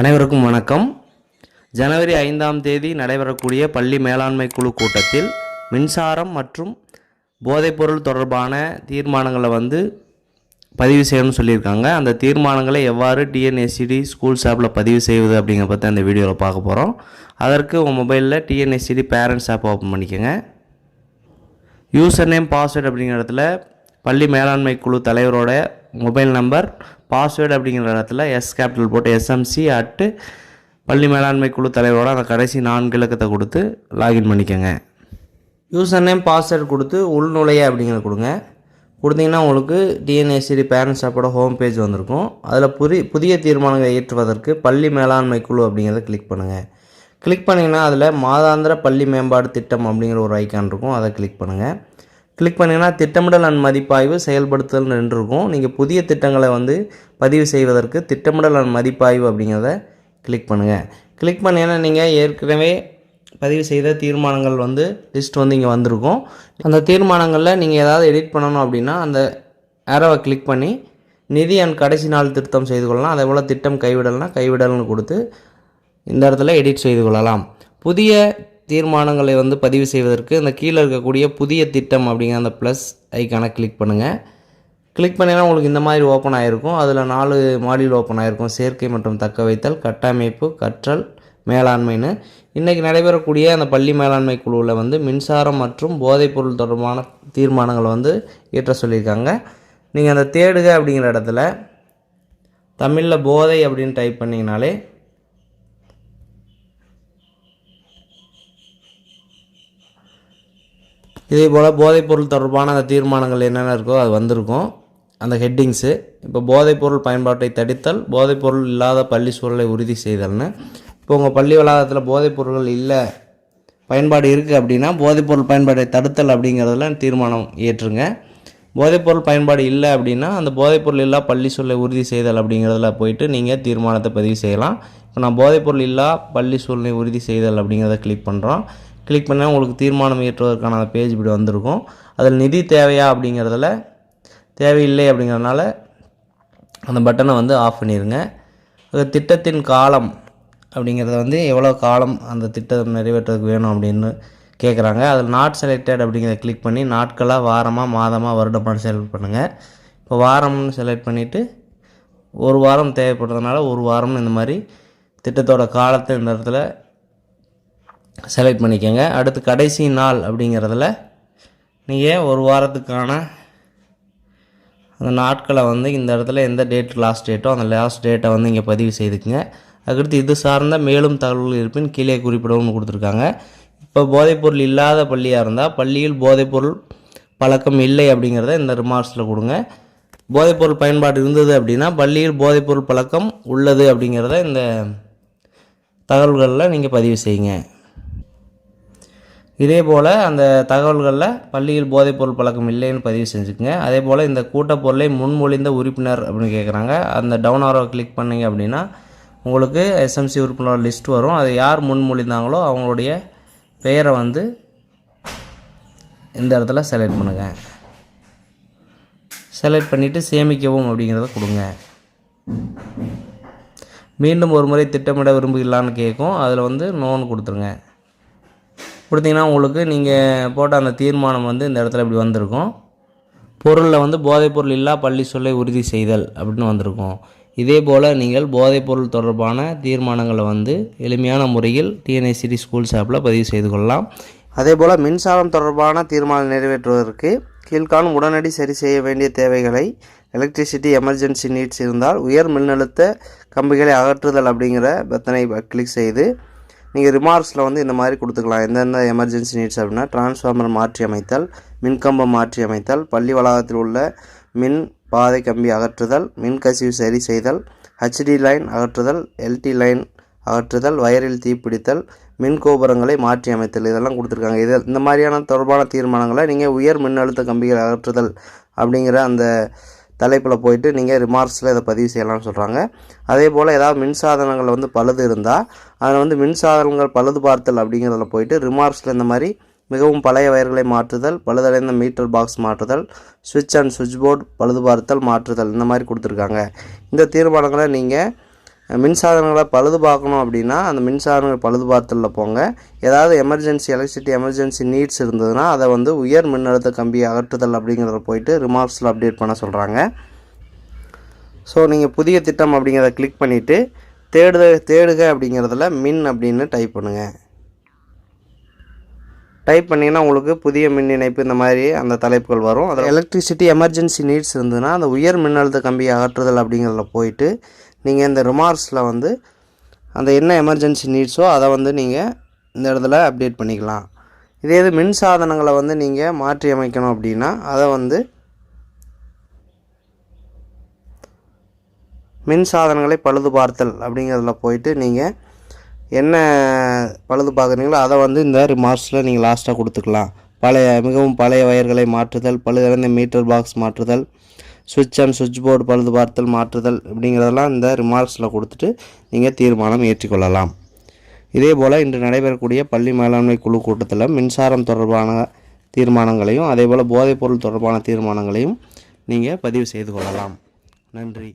அனைவருக்கும் வணக்கம். ஜனவரி ஐந்தாம் தேதி நடைபெறக்கூடிய பள்ளி மேலாண்மை குழு கூட்டத்தில் மின்சாரம் மற்றும் போதைப்பொருள் தொடர்பான தீர்மானங்களை வந்து பதிவு செய்யணும்னு சொல்லியிருக்காங்க. அந்த தீர்மானங்களை எவ்வாறு டிஎன்எஸ்சிடி ஸ்கூல்ஸ் ஆப்பில் பதிவு செய்வது அப்படிங்கிற பற்றி அந்த வீடியோவில் பார்க்க போகிறோம் அதற்கு உங்கள் மொபைலில் டிஎன்எஸ்சிடி பேரண்ட்ஸ் ஆப் ஓப்பன் பண்ணிக்கோங்க. யூசர் நேம் பாஸ்வேர்டு அப்படிங்கிற இடத்துல பள்ளி மேலாண்மை குழு தலைவரோட மொபைல் நம்பர் பாஸ்வேர்டு அப்படிங்கிற இடத்துல எஸ் கேபிட்டல் போட்டு எஸ்எம்சி அட்டு பள்ளி மேலாண்மை குழு தலைவரோட அந்த கடைசி நான்கு இலக்கத்தை கொடுத்து லாகின் பண்ணிக்கோங்க. யூசர் நேம் பாஸ்வேர்டு கொடுத்து உள்நுழைய அப்படிங்கிறத கொடுங்க. கொடுத்தீங்கன்னா உங்களுக்கு டிஎன்எஸ்சிடி பேரண்ட்ஸ் ஆப்போட ஹோம் பேஜ் வந்திருக்கும். அதில் புரி புதிய தீர்மானங்களை ஏற்றுவதற்கு பள்ளி மேலாண்மை குழு அப்படிங்கிறத கிளிக் பண்ணுங்கள் கிளிக் பண்ணிங்கன்னா அதில் மாதாந்திர பள்ளி மேம்பாடு திட்டம் அப்படிங்கிற ஒரு ஐக்கான் இருக்கும். அதை கிளிக் பண்ணுங்கள் கிளிக் பண்ணிங்கன்னா திட்டமிடல் அண்ட் மதிப்பாய்வு செயல்படுத்தல் நின்றுருக்கும். நீங்கள் புதிய திட்டங்களை வந்து பதிவு செய்வதற்கு திட்டமிடல் அண்ட் மதிப்பாய்வு அப்படிங்கிறத கிளிக் பண்ணுங்கள் கிளிக் பண்ணிங்கன்னா நீங்கள் ஏற்கனவே பதிவு செய்த தீர்மானங்கள் வந்து லிஸ்ட் வந்து இங்கே வந்திருக்கும். அந்த தீர்மானங்களில் நீங்கள் ஏதாவது எடிட் பண்ணணும் அப்படின்னா அந்த ஏரோவை கிளிக் பண்ணி நிதி அண்ட் கடைசி நாள் திருத்தம் செய்து கொள்ளலாம். அதே போல் திட்டம் கைவிடல்னா கைவிடல்னு கொடுத்து இந்த இடத்துல எடிட் செய்து கொள்ளலாம். புதிய தீர்மானங்களை வந்து பதிவு செய்வதற்கு இந்த கீழே இருக்கக்கூடிய புதிய திட்டம் அப்படிங்கிற அந்த ப்ளஸ் ஐக்கானை கிளிக் பண்ணுங்கள் கிளிக் பண்ணினா உங்களுக்கு இந்த மாதிரி ஓப்பன் ஆகிருக்கும் அதில் நாலு மாடியில் ஓப்பன் ஆகிருக்கும் சேர்க்கை மற்றும் தக்க வைத்தல் கட்டமைப்பு கற்றல் மேலாண்மைன்னு. இன்றைக்கி நடைபெறக்கூடிய அந்த பள்ளி மேலாண்மை குழுவில் வந்து மின்சாரம் மற்றும் போதைப்பொருள் தொடர்பான தீர்மானங்களை வந்து இயற்ற சொல்லியிருக்காங்க. நீங்கள் அந்த தேடுக அப்படிங்கிற இடத்துல தமிழில் போதை அப்படின்னு டைப் பண்ணிங்கனாலே இதே போல் போதைப்பொருள் தொடர்பான அந்த தீர்மானங்கள் என்னென்ன இருக்கோ அது வந்திருக்கும். அந்த ஹெட்டிங்ஸு இப்போ போதைப்பொருள் பயன்பாட்டை தடுத்தல் போதைப்பொருள் இல்லாத பள்ளி சூழலை உறுதி செய்தல்னு. இப்போ உங்கள் பள்ளி வளாகத்தில் போதைப்பொருள்கள் இல்லை பயன்பாடு இருக்குது அப்படின்னா போதைப்பொருள் பயன்பாட்டை தடுத்தல் அப்படிங்கிறதுல தீர்மானம் ஏற்றுங்க போதைப்பொருள் பயன்பாடு இல்லை அப்படின்னா அந்த போதைப்பொருள் இல்லா பள்ளி சூழலை உறுதி செய்தல் அப்படிங்கிறதுல போயிட்டு நீங்கள் தீர்மானத்தை பதிவு செய்யலாம். இப்போ நான் போதைப்பொருள் இல்லா பள்ளி சூழலை உறுதி செய்தல் அப்படிங்கிறத கிளிக் பண்ணுறோம் கிளிக் பண்ணால் உங்களுக்கு தீர்மானம் ஏற்றுவதற்கான அந்த பேஜ் இப்படி வந்திருக்கும். அதில் நிதி தேவையா அப்படிங்கிறதுல தேவையில்லை அப்படிங்கிறதுனால அந்த பட்டனை வந்து ஆஃப் பண்ணிடுங்க அது திட்டத்தின் காலம் அப்படிங்கிறத வந்து எவ்வளோ காலம் அந்த திட்டம் நிறைவேற்றுறதுக்கு வேணும் அப்படின்னு கேட்குறாங்க அதில் நாட் செலக்டட் அப்படிங்கிறத கிளிக் பண்ணி நாட்களாக வாரமாக மாதமாக வருடமாக செலக்ட் பண்ணுங்கள் இப்போ வாரம்னு செலக்ட் பண்ணிவிட்டு ஒரு வாரம் தேவைப்படுறதுனால ஒரு வாரம்னு இந்த மாதிரி திட்டத்தோட காலத்தை இந்த இடத்துல செலக்ட் பண்ணிக்கோங்க. அடுத்து கடைசி நாள் அப்படிங்கிறதுல நீங்கள் ஒரு வாரத்துக்கான அந்த நாட்களை வந்து இந்த இடத்துல எந்த டேட் லாஸ்ட் டேட்டோ அந்த லாஸ்ட் டேட்டை வந்து இங்கே பதிவு செய்துக்குங்க. அதுக்கடுத்து இது சார்ந்த மேலும் தகவல்கள் இருப்பின் கீழே குறிப்பிடவும்னு கொடுத்துருக்காங்க. இப்போ போதைப்பொருள் இல்லாத பள்ளியாக இருந்தால் பள்ளியில் போதைப்பொருள் பழக்கம் இல்லை அப்படிங்கிறத இந்த ரிமார்க்ஸில் கொடுங்க. போதைப்பொருள் பயன்பாடு இருந்தது அப்படின்னா பள்ளியில் போதைப்பொருள் பழக்கம் உள்ளது அப்படிங்கிறத இந்த தகவல்களில் நீங்கள் பதிவு செய்யுங்க. இதே போல் அந்த தகவல்களில் பள்ளியில் போதைப்பொருள் பழக்கம் இல்லைன்னு பதிவு செஞ்சுக்கங்க. அதே போல் இந்த கூட்டப்பொருளை முன்மொழிந்த உறுப்பினர் அப்படின்னு கேட்குறாங்க அந்த டவுன் ஆரோ கிளிக் பண்ணிங்க அப்படின்னா உங்களுக்கு எஸ்எம்சி உறுப்பினர் லிஸ்ட் வரும். அதை யார் முன்மொழிந்தாங்களோ அவங்களுடைய பெயரை வந்து இந்த இடத்துல செலக்ட் பண்ணுங்கள் செலக்ட் பண்ணிவிட்டு சேமிக்கவும் அப்படிங்கிறத கொடுங்க. மீண்டும் ஒரு முறை திட்டமிட விரும்புகிறான்னு கேட்கும் அதில் வந்து நோன் கொடுத்துருங்க. கொடுத்தீங்கன்னா உங்களுக்கு நீங்கள் போட்ட அந்த தீர்மானம் வந்து இந்த இடத்துல இப்படி வந்திருக்கும். பொருளில் வந்து போதைப்பொருள் இல்லா பள்ளி சொல்லை உறுதி செய்தல் அப்படின்னு வந்திருக்கும். இதே போல் நீங்கள் போதைப்பொருள் தொடர்பான தீர்மானங்களை வந்து எளிமையான முறையில் டிஎன்ஐசிடி ஸ்கூல்ஸ் ஆப்பில் பதிவு செய்து கொள்ளலாம். அதே போல் மின்சாரம் தொடர்பான தீர்மானம் நிறைவேற்றுவதற்கு கீழ்காணும் உடனடி சரி செய்ய வேண்டிய தேவைகளை எலக்ட்ரிசிட்டி எமர்ஜென்சி நீட்ஸ் இருந்தால் உயர் மின்னழுத்த கம்பிகளை அகற்றுதல் அப்படிங்கிற பத்தனை கிளிக் செய்து நீங்கள் ரிமார்க்ஸில் வந்து இந்த மாதிரி கொடுத்துக்கலாம். எந்தெந்த எமர்ஜென்சி நீட்ஸ் அப்படின்னா டிரான்ஸ்ஃபார்மர் மாற்றி அமைத்தல் மின்கம்பம் மாற்றி அமைத்தல் பள்ளி வளாகத்தில் உள்ள மின் பாதை கம்பி அகற்றுதல் மின் கசிவு சரி செய்தல் ஹெச்டி லைன் அகற்றுதல் எல்டி லைன் அகற்றுதல் வயரில் தீப்பிடித்தல் மின் கோபுரங்களை மாற்றி அமைத்தல் இதெல்லாம் கொடுத்துருக்காங்க. இது இந்த மாதிரியான தொடர்பான தீர்மானங்களை நீங்கள் உயர் மின்னழுத்த கம்பிகள் அகற்றுதல் அப்படிங்கிற அந்த தலைப்பில் போயிட்டு நீங்கள் ரிமார்க்ஸில் இதை பதிவு செய்யலாம்னு சொல்கிறாங்க அதே போல் ஏதாவது மின்சாதனங்கள் வந்து பழுது இருந்தால் அதில் வந்து மின்சாதனங்கள் பழுது பார்த்தல் அப்படிங்கிறதுல போயிட்டு ரிமார்க்ஸில் இந்த மாதிரி மிகவும் பழைய வயர்களை மாற்றுதல் பழுதடைந்த மீட்டர் பாக்ஸ் மாற்றுதல் சுவிட்ச் அண்ட் சுவிட்ச் போர்டு பழுது பார்த்தல் மாற்றுதல் இந்த மாதிரி கொடுத்துருக்காங்க. இந்த தீர்மானங்களை நீங்கள் மின்சாதனங்களை பழுது பார்க்கணும் அப்படின்னா அந்த மின்சாதனங்கள் பழுது பார்த்தலில் போங்க. ஏதாவது எமர்ஜென்சி எலக்ட்ரிசிட்டி எமர்ஜென்சி நீட்ஸ் இருந்ததுன்னா அதை வந்து உயர் மின்னழுத்த கம்பி அகற்றுதல் அப்படிங்கிறத போயிட்டு ரிமார்க்ஸில் அப்டேட் பண்ண சொல்கிறாங்க ஸோ நீங்கள் புதிய திட்டம் அப்படிங்கிறத கிளிக் பண்ணிவிட்டு தேடுத தேடுக அப்படிங்கிறதுல மின் அப்படின்னு டைப் பண்ணுங்கள் டைப் பண்ணிங்கன்னா உங்களுக்கு புதிய மின் இணைப்பு இந்த மாதிரி அந்த தலைப்புகள் வரும். அதில் எலக்ட்ரிசிட்டி எமர்ஜென்சி நீட்ஸ் இருந்ததுன்னா அந்த உயர் மின்னழுத்த கம்பியை அகற்றுதல் அப்படிங்கிறதுல போயிட்டு நீங்கள் இந்த ரிமார்க்ஸில் வந்து அந்த என்ன எமர்ஜென்சி நீட்ஸோ அதை வந்து நீங்கள் இந்த இடத்துல அப்டேட் பண்ணிக்கலாம். இதே இது மின் சாதனங்களை வந்து நீங்கள் மாற்றி அமைக்கணும் அப்படின்னா அதை வந்து மின் சாதனங்களை பழுது பார்த்தல் அப்படிங்கிறதுல போயிட்டு நீங்கள் என்ன பழுது பார்க்குறீங்களோ அதை வந்து இந்த ரிமார்க்ஸில் நீங்கள் லாஸ்ட்டாக கொடுத்துக்கலாம். பழைய மிகவும் பழைய வயர்களை மாற்றுதல் பழுதடைந்த மீட்டர் பாக்ஸ் மாற்றுதல் சுவிட்ச் அண்ட் சுவிட்ச் போர்டு பழுது பார்த்தல் மாற்றுதல் அப்படிங்கிறதெல்லாம் இந்த ரிமார்க்ஸில் கொடுத்துட்டு நீங்கள் தீர்மானம் ஏற்றிக்கொள்ளலாம். இதே போல் இன்று நடைபெறக்கூடிய பள்ளி மேலாண்மை குழு கூட்டத்தில் மின்சாரம் தொடர்பான தீர்மானங்களையும் அதே போல் போதைப்பொருள் தொடர்பான தீர்மானங்களையும் நீங்கள் பதிவு செய்து கொள்ளலாம். நன்றி.